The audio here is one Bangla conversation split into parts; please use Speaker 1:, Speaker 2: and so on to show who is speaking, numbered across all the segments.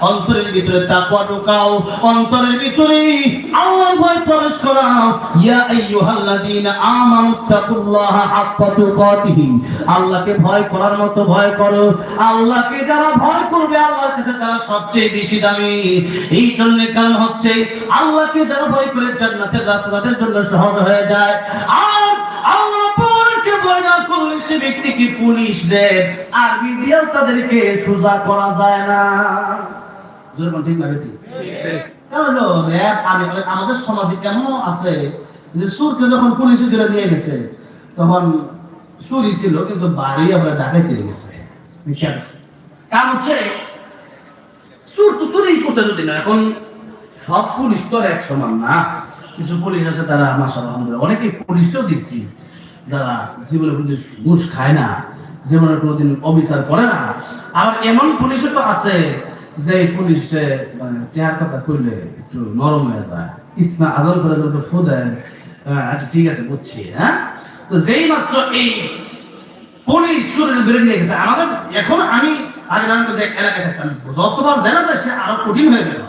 Speaker 1: অন্তরের ভিতরে তাকওয়া ঢুকাও, অন্তরের ভিতরে আল্লাহর ভয় প্রবেশ করাও। ইয়া আইয়ুহাল্লাযীনা আমানু তাকুল্লাহা হাক্কা তুকাতিহি। আল্লাহকে ভয় করার মতো ভয় করো। আল্লাহকে যারা ভয় করবে, আল্লাহর কাছে তারা সবচেয়ে বেশি দামি। এই জন্য কারণ হচ্ছে, আল্লাহকে যারা ভয় করে, জান্নাতের রাস্তা তাদের জন্য সহজ হয়ে যায়। আর সে ব্যক্তিকে পুলিশ দেয় আরবি দিয়েও তাদেরকে সোজা করা যায় না। ঠিক? কারণ আমাদের সমাজে কেমন আছে যে সুরকে যখন পুলিশে ধরে নিয়ে গেছে, তখন ছিল, কিন্তু বাড়ি আমরা গেছে। কারণ হচ্ছে চুর তো করতে যদি না, এখন সব পুলিশ তো এক সমান না। কিছু পুলিশ আছে তারা মাসা আলহামদুলিল্লাহ অনেকে পুলিশও দেখছি। যারা জীবনে কিন্তু ঘুষ খায় না, জীবনে কোনোদিন অবিচার করে না, আবার এমন পুলিশও তো আছে যে পুলিশে মানে চেয়ার কথা করলে একটু নরম হয়ে যায়। ইসমা আজল করে যত শোধেন আচ্ছা ঠিক আছে, বুঝছি হ্যাঁ? তো যেই মাত্র এই পুলিশ চোরের ধরে নিয়ে গেছে, আমাদের এখন আমি আমি এলাকায় থাকতাম। যতবার জেলা যায়, সে আরও কঠিন হয়ে গেল।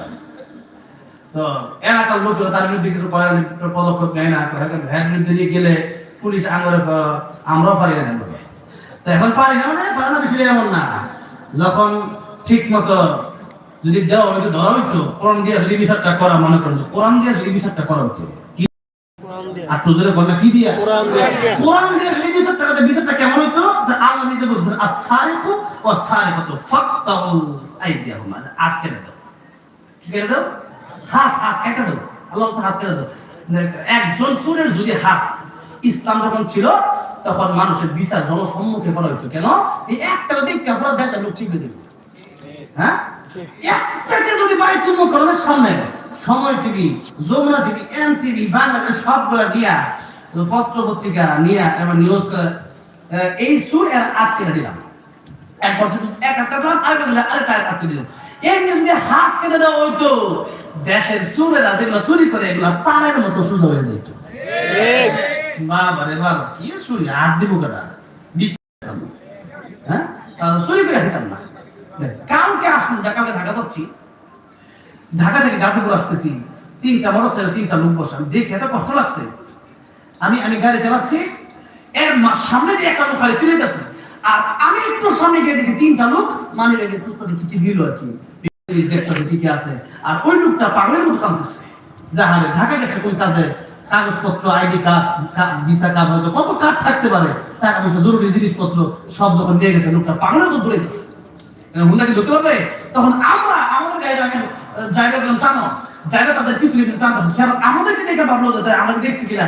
Speaker 1: তো এলাকার লোকগুলো তার বিরুদ্ধে কিছু করার পদক্ষেপ নেয় না ভ্যান বিরুদ্ধে নিয়ে গেলে পুলিশ আঙুলে আমরাও পারি না তো এখন পারি না মানে পারে না বিষয়টা এমন না। যখন ঠিক মতো যদি দেওয়া হয়তো ধরা হইতো কোরআন দিয়ে যদি বিচারটা করা মনে করেন কোরআন দিয়ে যদি বিচারটা করা কি আর তো জোরে বলনা কি দিয়া?
Speaker 2: কোরআন দিয়া।
Speaker 1: কোরআন দিয়ে যদি বিচারটা বিচারটা কেমন হইতো? আল্লাহ নিজে বলছেন aydiyahuma আটকে দাও। কি করে দাও? হাত হাত কেটে দাও। আল্লাহ হাত কেটে দাও। একজন চোরের যদি হাত ইসলাম যখন ছিল, তখন মানুষের বিচার জনসম্মুখে করা হইতো। কেন? এই একটা দিক কাপড় দেশের লোক ঠিক হয়ে যাবে। হ্যাঁ? একটাকে যদি সামনে Somoy TV, Jamuna TV N TV সবগুলো নিয়া পত্র পত্রিকা এই সুর এর আজকে দিলাম। এক বছর এক হাত কাটলাম আরেকটা দিলাম, আরেকটা হাত দিলাম। এমনি যদি হাত কেটে দেওয়া হইতো, দেশের সুরেরা যেগুলো চুরি করে, এগুলো তারের মতো সোজা হয়ে যেত। দিব কেটা হ্যাঁ করে খেতাম না কালকে ঢাকা ঢাকা থেকে গাজীপুর আসতেছি। তিনটা তিনটা লোক দেখে এত কষ্ট লাগছে। আমি আমি গাড়ি চালাচ্ছি। এর সামনে দিয়ে একটা লোক খালি ফিরে যাচ্ছে। আর আমি একটু সামনে গিয়ে দেখি তিনটা লোক মানে খুঁজতেছে কি কি দিল আর কি। আছে। আর ওই লোকটা পাগলের মতো কামতেছে যাহারে, ঢাকা গেছে কোন কাজে। কাগজপত্র, আইডি কার্ড ভিসা কার্ড হয়তো কত কার্ড থাকতে পারে, টাকা পয়সা, জরুরি জিনিসপত্র সব যখন নিয়ে গেছে, লোকটা পাগলের মতো ধরে গেছে। তখন আমরা, আমাদের জায়গা গেলাম টানো? জায়গা তাদের পিছনে পিছনে টানতেছে সে আবার আমাদেরকে দেখে ভাবলো যে আমরা দেখছি কিনা?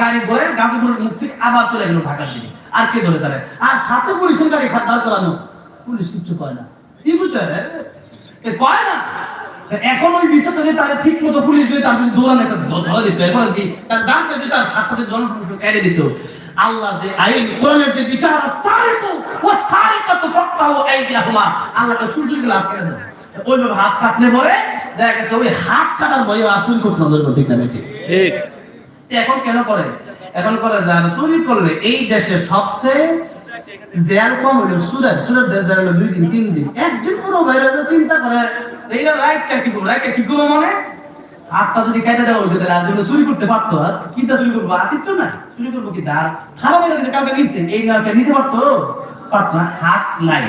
Speaker 1: গাড়ি ঘুরে গাজীপুরের মুখ থেকে আবার চলে গেল ঢাকার দিকে। আর কে ধরে তারা আর সাথে পুলিশের গাড়ি করানো পুলিশ কিচ্ছু কয় না। কি বুঝতে কয় না? এখন ওই বিষয়টা যে তারা ঠিক মতো পুলিশ যদি তার পিছনে দৌড়ানো একটা ধরা দিত। এখন কি তার দাম যদি তার হাতটাতে জনসমস্যা কেড়ে দিত। আল্লাহ যে আইন কোরআনের যে বিচার সারিকু ও সারিকাতু ফাক্তাহু আইদিয়াহুমা। আল্লাহকে সুযোগ লাভ করে দেয়। ওইভাবে হাত কাটলে পরে দেখা গেছে ওই হাত কাটার ভয়ে আসুন করতে নজর করতে ঠিক না
Speaker 2: ঠিক।
Speaker 1: এখন কেন করে? এখন করে যারা চুরি করলে এই দেশে সবচেয়ে কম হলো সুরাত সুরাত দুই দিন, তিন দিন। একদিন পুরো বাইরে চিন্তা করে এইটা রাইট কি করব, রাইট কাকি করব মানে? হাতটা যদি কেটে দেওয়া হইতো, তাহলে চুরি করতে পারতো আর কি তা চুরি করব? আতিত না। চুরি করব কি তার খারাপ হয়ে গেছে কাউকে নিচ্ছে এই নিতে পারতো? পারতো না, হাত নাই।